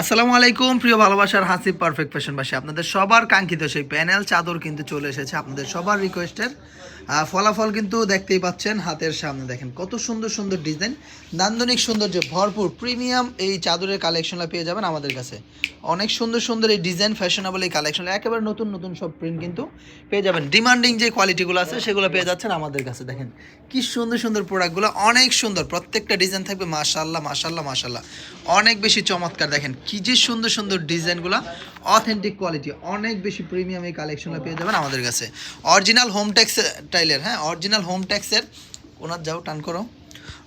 আসসালামু আলাইকুম, প্রিয় ভালোবাসার হাসি পারফেক্ট ফ্যাশন বাসী। আপনাদের সবার কাঙ্ক্ষিত সেই প্যানেল চাদর কিন্তু চলে এসেছে। আপনাদের সবার রিকোয়েস্টের ফলাফল কিন্তু দেখতেই পাচ্ছেন হাতের সামনে। দেখেন কত সুন্দর সুন্দর ডিজাইন, নান্দনিক সৌন্দর্য ভরপুর প্রিমিয়াম এই চাদরের কালেকশনটা পেয়ে যাবেন আমাদের কাছে। অনেক সুন্দর সুন্দর এই ডিজাইন ফ্যাশনেবল এই কালেকশন একেবারে নতুন নতুন সব প্রিন্ট কিন্তু পেয়ে যাবেন। ডিমান্ডিং যে কোয়ালিটিগুলো আছে সেগুলো পেয়ে যাচ্ছেন আমাদের কাছে। দেখেন কি সুন্দর সুন্দর প্রোডাক্টগুলো অনেক সুন্দর। প্রত্যেকটা ডিজাইন থাকবে মাশাল্লাহ মাশাল্লাহ মাশাল্লাহ অনেক বেশি চমৎকার। দেখেন কি যে সুন্দর সুন্দর ডিজাইনগুলো অথেন্টিক কোয়ালিটি অনেক বেশি প্রিমিয়াম এই কালেকশনটা পেয়ে যাবেন আমাদের কাছে। অরিজিনাল হোম ট্যাক্স টাইলের হ্যাঁ অরিজিনাল হোম ট্যাক্সের ওনার যাও, টান করো।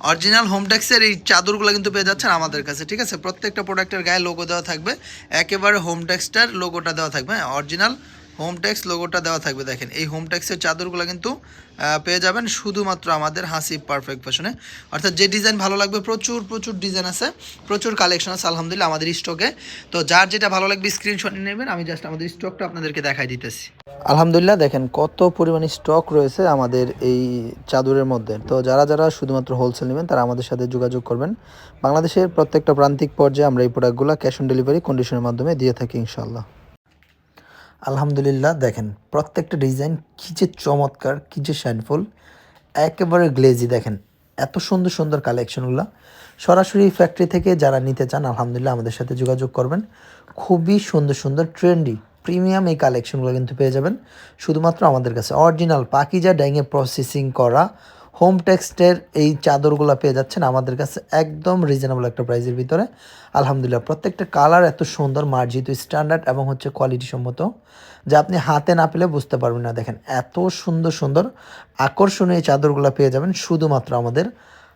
অরিজিনাল হোম ট্যাক্সের এই চাদরগুলো কিন্তু পেয়ে যাচ্ছেন আমাদের কাছে, ঠিক আছে? প্রত্যেকটা প্রোডাক্টের গায়ে লোগো দেওয়া থাকবে। একেবারে হোম ট্যাক্সটার লোগোটা দেওয়া থাকবে হ্যাঁ অরিজিনাল হোম ট্যাক্স লোগোটা দেওয়া থাকবে, দেখেন। এই হোম ট্যাক্সের চাদরগুলো কিন্তু পেয়ে যাবেন শুধুমাত্র আমাদের হাসি পারফেক্ট ফ্যাশনে অর্থাৎ যে ডিজাইন ভালো লাগবে, প্রচুর প্রচুর ডিজাইন আছে, প্রচুর কালেকশন আছে, আলহামদুলিল্লাহ, আমাদের স্টকে তো যার যেটা ভালো লাগবে স্ক্রিনশট নেবেন, আমি জাস্ট আমাদের স্টকটা আপনাদেরকে দেখাই দিতেছি। আলহামদুলিল্লাহ, দেখেন কত পরিমাণে স্টক রয়েছে আমাদের এই চাদরের মধ্যে। তো যারা যারা শুধুমাত্র হোলসেল নেবেন, তারা আমাদের সাথে যোগাযোগ করবেন। বাংলাদেশের প্রত্যেকটা প্রান্তিক পর্যায়ে আমরা এই প্রোডাক্টগুলো ক্যাশ অন ডেলিভারি কন্ডিশনের মাধ্যমে দিয়ে থাকি ইনশাল্লাহ আলহামদুলিল্লাহ, দেখেন প্রত্যেকটা ডিজাইন কী যে চমৎকার, কী যে শাইনফুল, একেবারে গ্লেজি, দেখেন এত সুন্দর সুন্দর কালেকশনগুলো। সরাসরি ফ্যাক্টরি থেকে যারা নিতে চান, আলহামদুলিল্লাহ আমাদের সাথে যোগাযোগ করবেন। খুবই সুন্দর সুন্দর ট্রেন্ডি প্রিমিয়াম এই কালেকশনগুলো কিন্তু পেয়ে যাবেন। শুধুমাত্র আমাদের কাছে। অরিজিনাল পাকিজা ড্যাঙে প্রসেসিং করা হোম টেক্সটের এই চাদরগুলো পেয়ে যাচ্ছেন আমাদের কাছে একদম রিজনেবল একটা প্রাইসের ভিতরে। আলহামদুলিল্লাহ, প্রত্যেকটা কালার এত সুন্দর, মার্জিত স্ট্যান্ডার্ড এবং হচ্ছে কোয়ালিটি সম্মত, যা আপনি হাতে না পেলে বুঝতে পারবেন না। দেখেন, এত সুন্দর সুন্দর আকর্ষণীয় চাদরগুলো পেয়ে যাবেন শুধুমাত্র আমাদের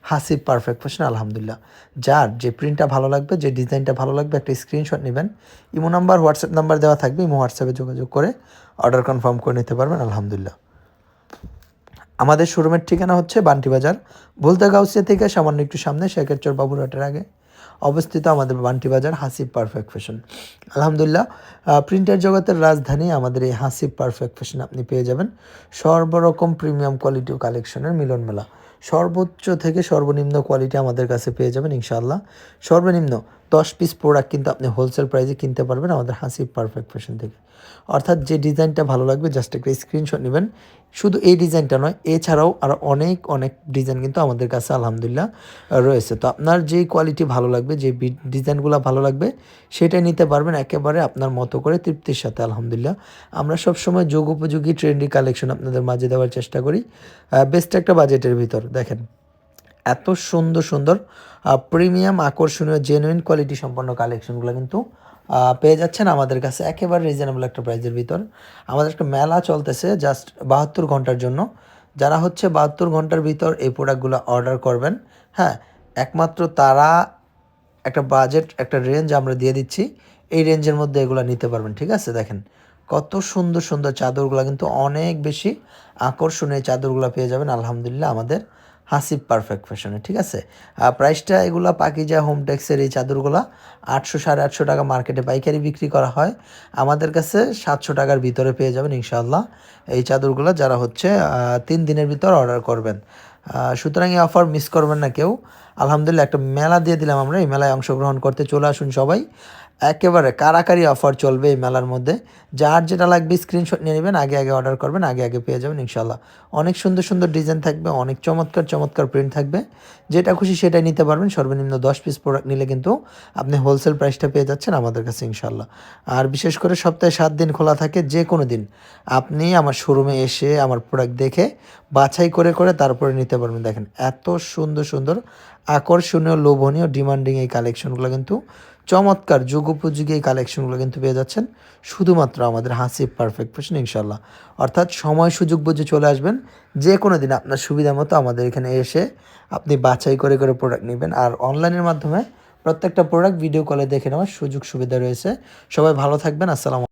হাসিব পারফেক্ট ফ্যাশন আলহামদুলিল্লাহ। যার যে প্রিন্টটা ভালো লাগবে, যে ডিজাইনটা ভালো লাগবে, একটা স্ক্রিনশট নেবেন। ইমো নাম্বার হোয়াটসঅ্যাপ নাম্বার দেওয়া থাকবে, ইমো হোয়াটসঅ্যাপে যোগাযোগ করে অর্ডার কনফার্ম করে নিতে পারবেন, আলহামদুলিল্লাহ। আমাদের শোরুমের ঠিকানা হচ্ছে বান্টি বাজার ভুলতা গাউসিয়া থেকে সামান্য একটু সামনে শেখেরচর বাবুরহাটের আগে অবস্থিত আমাদের বান্টি বাজার হাসিব পারফেক্ট ফ্যাশন। আলহামদুলিল্লাহ প্রিন্টার জগতের রাজধানী আমাদের এই হাসিব পারফেক্ট ফ্যাশন আপনি পেয়ে যাবেন। সর্বরকম প্রিমিয়াম কোয়ালিটি কালেকশনের মিলন মেলা সর্বোচ্চ থেকে সর্বনিম্ন কোয়ালিটি আমাদের কাছে পেয়ে যাবেন ইনশাআল্লাহ। সর্বনিম্ন দশ পিস প্রোডাক্ট কিন্তু আপনি হোলসেল প্রাইসে কিনতে পারবেন আমাদের হাসি পারফেক্ট ফ্যাশন থেকে। অর্থাৎ যে ডিজাইনটা ভালো লাগবে জাস্ট একটা স্ক্রিনশট নেবেন। শুধু এই ডিজাইনটা নয়, এছাড়াও আরও অনেক অনেক ডিজাইন কিন্তু আমাদের কাছে আলহামদুলিল্লাহ রয়েছে। তো আপনার যেই কোয়ালিটি ভালো লাগবে, যে ডিজাইনগুলো ভালো লাগবে সেটাই নিতে পারবেন একেবারে আপনার মতো করে তৃপ্তির সাথে, আলহামদুলিল্লাহ। আমরা সবসময় যোগ উপযোগী ট্রেন্ডি কালেকশন আপনাদের মাঝে দেওয়ার চেষ্টা করি। বেস্ট একটা বাজেটের ভিতর, দেখেন। এত সুন্দর সুন্দর প্রিমিয়াম আকর্ষণীয় জেনুইন কোয়ালিটি সম্পন্ন কালেকশনগুলো কিন্তু পেয়ে যাচ্ছেন আমাদের কাছে একেবারে রিজনেবল একটা প্রাইজের ভিতর। আমাদের একটা মেলা চলতেছে জাস্ট বাহাত্তর ঘণ্টার জন্য। যারা হচ্ছে বাহাত্তর ঘণ্টার ভিতর এই প্রোডাক্টগুলো অর্ডার করবেন হ্যাঁ একমাত্র তারা একটা বাজেট একটা রেঞ্জ আমরা দিয়ে দিচ্ছি। এই রেঞ্জের মধ্যে এগুলো নিতে পারবেন, ঠিক আছে? দেখেন, কত সুন্দর সুন্দর চাদরগুলো কিন্তু অনেক বেশি আকর্ষণীয় চাদরগুলো পেয়ে যাবেন। আলহামদুলিল্লাহ আমাদের হাসিব পারফেক্ট ফ্যাশনে ঠিক আছে? প্রাইসটা এগুলো পাকিজা হোম টেক্সের এই চাদরগুলো আটশো সাড়ে আটশো টাকা মার্কেটে পাইকারি বিক্রি করা হয়। আমাদের কাছে সাতশো টাকার ভিতরে পেয়ে যাবেন ইনশাল্লাহ এই চাদরগুলো যারা হচ্ছে তিন দিনের ভিতর অর্ডার করবেন। সুতরাং এই অফার মিস করবেন না কেউ। আলহামদুলিল্লাহ, একটা মেলা দিয়ে দিলাম আমরা। এই মেলায় অংশগ্রহণ করতে চলে আসুন সবাই। একেবারে কারাকারি অফার চলবে এই মেলার মধ্যে। যার যেটা লাগবে স্ক্রিনশট নিয়ে নেবেন, আগে আগে অর্ডার করবেন, আগে আগে পেয়ে যাবেন ইনশাল্লাহ অনেক সুন্দর সুন্দর ডিজাইন থাকবে, অনেক চমৎকার চমৎকার প্রিন্ট থাকবে। যেটা খুশি সেটাই নিতে পারবেন। সর্বনিম্ন দশ পিস প্রোডাক্ট নিলে কিন্তু আপনি হোলসেল প্রাইসটা পেয়ে যাচ্ছেন আমাদের কাছে ইনশাল্লাহ আর বিশেষ করে সপ্তাহে সাত দিন খোলা থাকে যে কোনো দিন। আপনি আমার শোরুমে এসে আমার প্রোডাক্ট দেখে বাছাই করে করে তারপরে নিতে পারবেন। দেখেন, এত সুন্দর সুন্দর, আকর্ষণীয়, লোভনীয় ডিমান্ডিং এই কালেকশনগুলো কিন্তু চমৎকার যুগ উপযোগী এই কালেকশনগুলো কিন্তু পেয়ে যাচ্ছেন। শুধুমাত্র আমাদের হাসিব পারফেক্ট ফ্যাশন ইনশাল্লাহ অর্থাৎ সময় সুযোগ বুঝে চলে আসবেন। যে কোনো দিন আপনার সুবিধা মতো আমাদের এখানে এসে আপনি বাছাই করে করে প্রোডাক্ট নেবেন। আর অনলাইনের মাধ্যমে প্রত্যেকটা প্রোডাক্ট ভিডিও কলে দেখে নেওয়ার সুযোগ সুবিধা রয়েছে। সবাই ভালো থাকবেন। আসসালাম